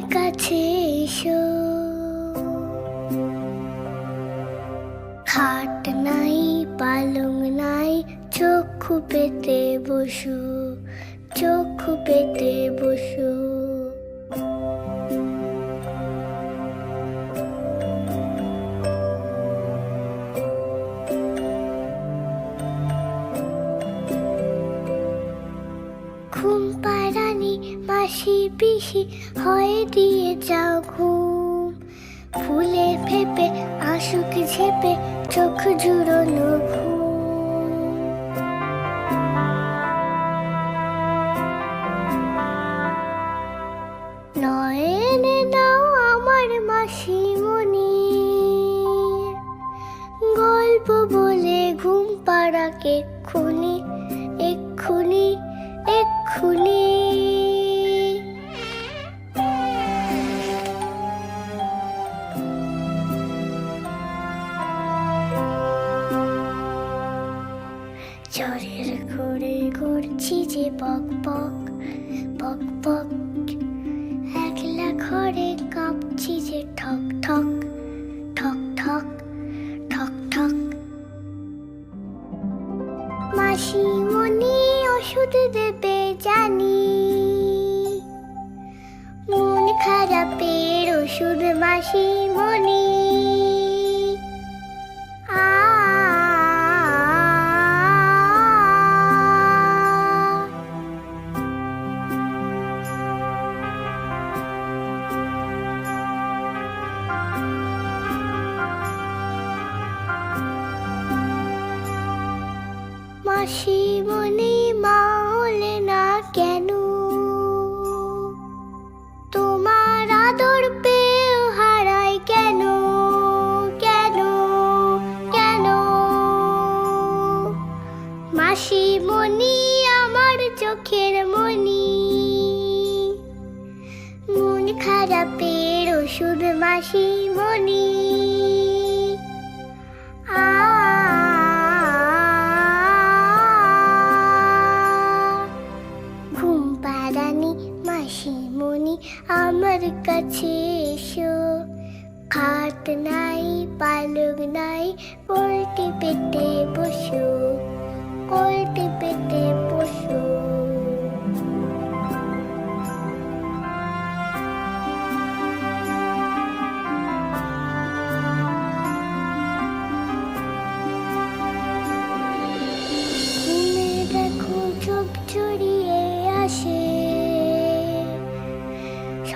কাছে এসো। খাট নাই পালং নাই চক্ষু পেতে বসু চক্ষু পেতে বসু। মাসি পিসি হয়ে দিয়ে যাও ঘুম। ফুলে ফেপে, আশুক ঝেপে, চোখ ঘুম। নয়নে দাও আমার গল্প বলে ঘুম পাড়াকে এক্ষুনি বক বক বক বক। একলা ঘরে কাঁপছি যে ঠক ঠক ঠক ঠক ঠক ঠক। মাসিমণি ওষুধ দেবে জানি। মন খারাপের ওষুধ মাসিমণি আ মাসিমণি মা হলে না কেন? তোমার আদর পেয়ে হারাই কেন? কেন? কেন? মাসিমণি আমার চোখের মনি। মন খারাপের ওষুধ মাসিমণি ঘুম মাসিমণি আমার কাছে এসো। খাট নাই পালক নাই পোল্টি পেতে বসো।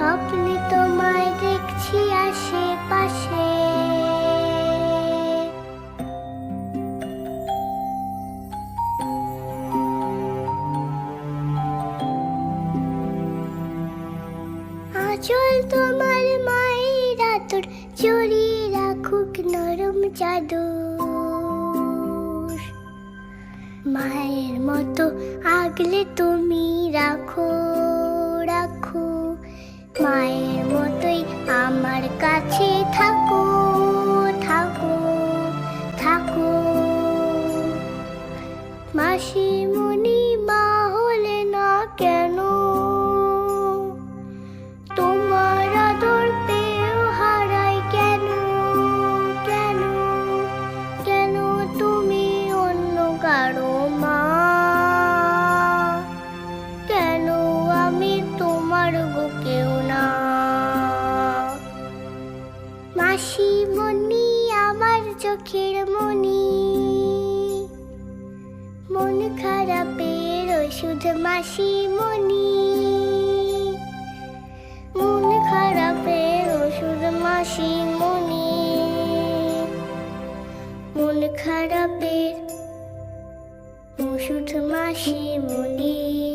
স্বপ্নে তোমায় দেখছি আশেপাশে। আচল তোমার মায়ের আতর জড়িয়ে রাখুক নরম চাদর। মায়ের মতো আগলে তুমি রাখো মাসিমণি খারাপের ওষুধ মাসিমণি মন খারাপের ওষুধ মাসিমণি মন খারাপের ওষুধ মাসিমণি ওষুধ